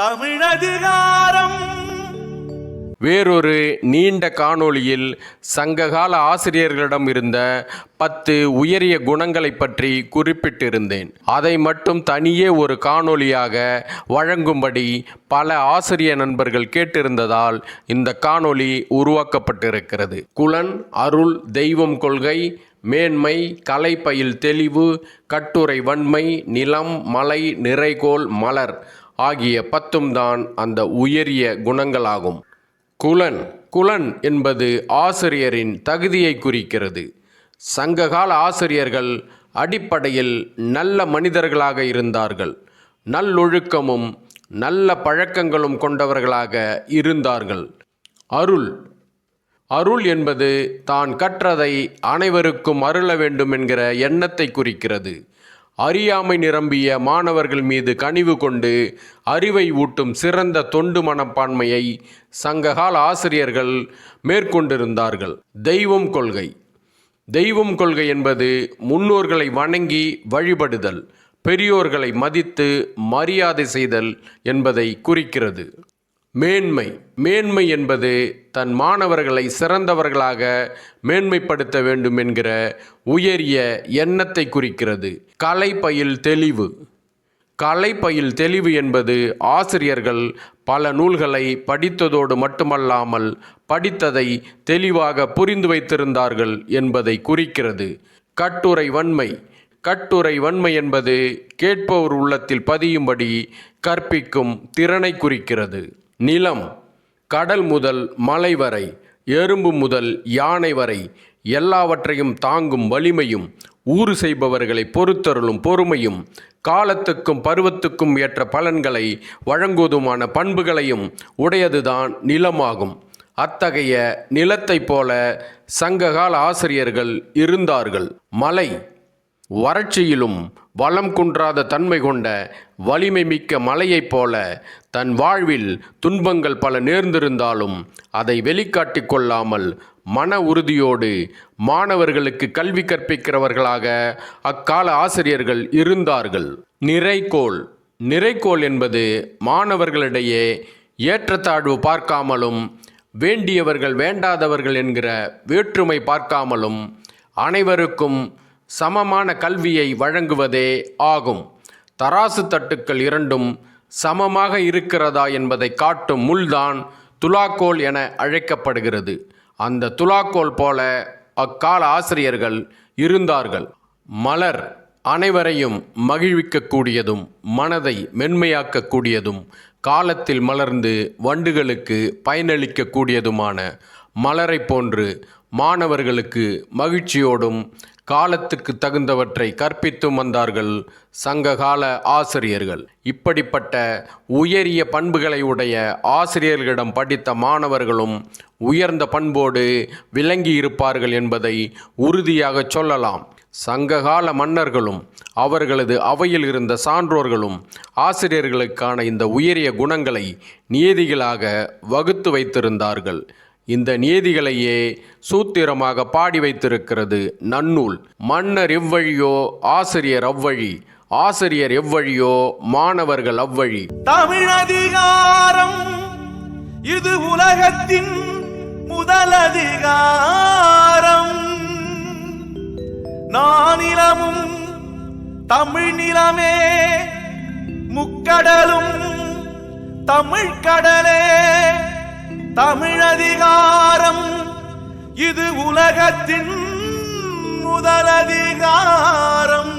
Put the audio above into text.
தமிழதிகாரம். வேறொரு நீண்ட காணொளியில் சங்ககால ஆசிரியர்களிடம் இருந்த பத்து உயரிய குணங்களை பற்றி குறிப்பிட்டிருந்தேன். அதை மட்டும் தனியே ஒரு காணொளியாக வழங்கும்படி பல ஆசிரிய நண்பர்கள் கேட்டிருந்ததால் இந்த காணொளி உருவாக்கப்பட்டிருக்கிறது. குலன் அருள் தெய்வம் கொள்கை மேன்மை கலைப்பயில் தெளிவு கட்டுரை வன்மை நிலம் மலை நிறைகோள் மலர் ஆகிய பத்தும் தான் அந்த உயரிய குணங்களாகும். குலன் குலன் என்பது ஆசிரியரின் தகுதியை குறிக்கிறது. சங்ககால ஆசிரியர்கள் அடிப்படையில் நல்ல மனிதர்களாக இருந்தார்கள். நல்லொழுக்கமும் நல்ல பழக்கங்களும் கொண்டவர்களாக இருந்தார்கள். அருள். அருள் என்பது தான் கற்றதை அனைவருக்கும் அருள வேண்டும் என்கிற எண்ணத்தை குறிக்கிறது. அறியாமை நிரம்பிய மாணவர்கள் மீது கனிவு கொண்டு அறிவை ஊட்டும் சிறந்த தொண்டு மனப்பான்மையை சங்ககால ஆசிரியர்கள் மேற்கொண்டிருந்தார்கள். தெய்வம் கொள்கை. தெய்வம் கொள்கை என்பது முன்னோர்களை வணங்கி வழிபடுதல் பெரியோர்களை மதித்து மரியாதை செய்தல் என்பதை குறிக்கிறது. மேன்மை. மேன்மை என்பது தன் மாணவர்களை சிறந்தவர்களாக மேன்மைப்படுத்த வேண்டும் என்கிற உயரிய எண்ணத்தை குறிக்கிறது. கலை பயில் தெளிவு. கலை பயில் தெளிவு என்பது ஆசிரியர்கள் பல நூல்களை படித்ததோடு மட்டுமல்லாமல் படித்ததை தெளிவாக புரிந்து வைத்திருந்தார்கள் என்பதை குறிக்கிறது. கட்டுரை வன்மை. கட்டுரை வன்மை என்பது கேட்பவர் உள்ளத்தில் பதியும்படி கற்பிக்கும் திறனை குறிக்கிறது. நிலம் கடல் முதல் மலை வரை எறும்பு முதல் யானை வரை எல்லாவற்றையும் தாங்கும் வலிமையும் ஊறு செய்பவர்களை பொறுத்தருளும் பொறுமையும் காலத்துக்கும் பருவத்துக்கும் ஏற்ற பலன்களை வழங்குவதுமான பண்புகளையும் உடையதுதான் நிலமாகும். அத்தகைய நிலத்தைப் போல சங்ககால ஆசிரியர்கள் இருந்தார்கள். மலை வறட்சியிலும் வளம் குன்றாத தன்மை கொண்ட வலிமை மிக்க மலையைப் போல தன் வாழ்வில் துன்பங்கள் பல நேர்ந்திருந்தாலும் அதை வெளிக்காட்டிக் கொள்ளாமல் மன உறுதியோடு மாணவர்களுக்கு கல்வி கற்பிக்கிறவர்களாக அக்கால ஆசிரியர்கள் இருந்தார்கள். நிறைகோள் நிறைகோள் என்பது மாணவர்களிடையே ஏற்றத்தாழ்வு பார்க்காமலும் வேண்டியவர்கள் வேண்டாதவர்கள் என்கிற வேற்றுமை பார்க்காமலும் அனைவருக்கும் சமமான கல்வியை வழங்குவதே ஆகும். தராசு தட்டுக்கள் இரண்டும் சமமாக இருக்கிறதா என்பதை காட்டும் முள்தான் துலாக்கோல் என அழைக்கப்படுகிறது. அந்த துலாக்கோல் போல அக்கால ஆசிரியர்கள் இருந்தார்கள். மலர் அனைவரையும் மகிழ்விக்கக்கூடியதும் மனதை மென்மையாக்கக்கூடியதும் காலத்தில் மலர்ந்து வண்டுகளுக்கு பயனளிக்கக்கூடியதுமான மலரை போன்று மாணவர்களுக்கு மகிழ்ச்சியோடும் காலத்துக்கு தகுந்தவற்றை கற்பித்தும் வந்தார்கள் சங்ககால ஆசிரியர்கள். இப்படிப்பட்ட உயரிய பண்புகளை உடைய ஆசிரியர்களிடம் படித்த மாணவர்களும் உயர்ந்த பண்போடு விளங்கி இருப்பார்கள் என்பதை உறுதியாக சொல்லலாம். சங்ககால மன்னர்களும் அவர்களது அவையில் இருந்த சான்றோர்களும் ஆசிரியர்களுக்கான இந்த உயரிய குணங்களை நியதிகளாக வகுத்து வைத்திருந்தார்கள். இந்த நியதிகளையே சூத்திரமாக பாடி வைத்திருக்கிறது நன்னூல். மன்னர் எவ்வழியோ ஆசிரியர் அவ்வழி ஆசிரியர் எவ்வழியோ மாணவர்கள் அவ்வழி. தமிழதிகாரம் இது உலகத்தின் முதலதிகாரம். நானிலமும் தமிழ் நிலமே முக்கடலும் தமிழ் கடலே தமிழதிகாரம் இது உலகத்தின் முதலதிகாரம்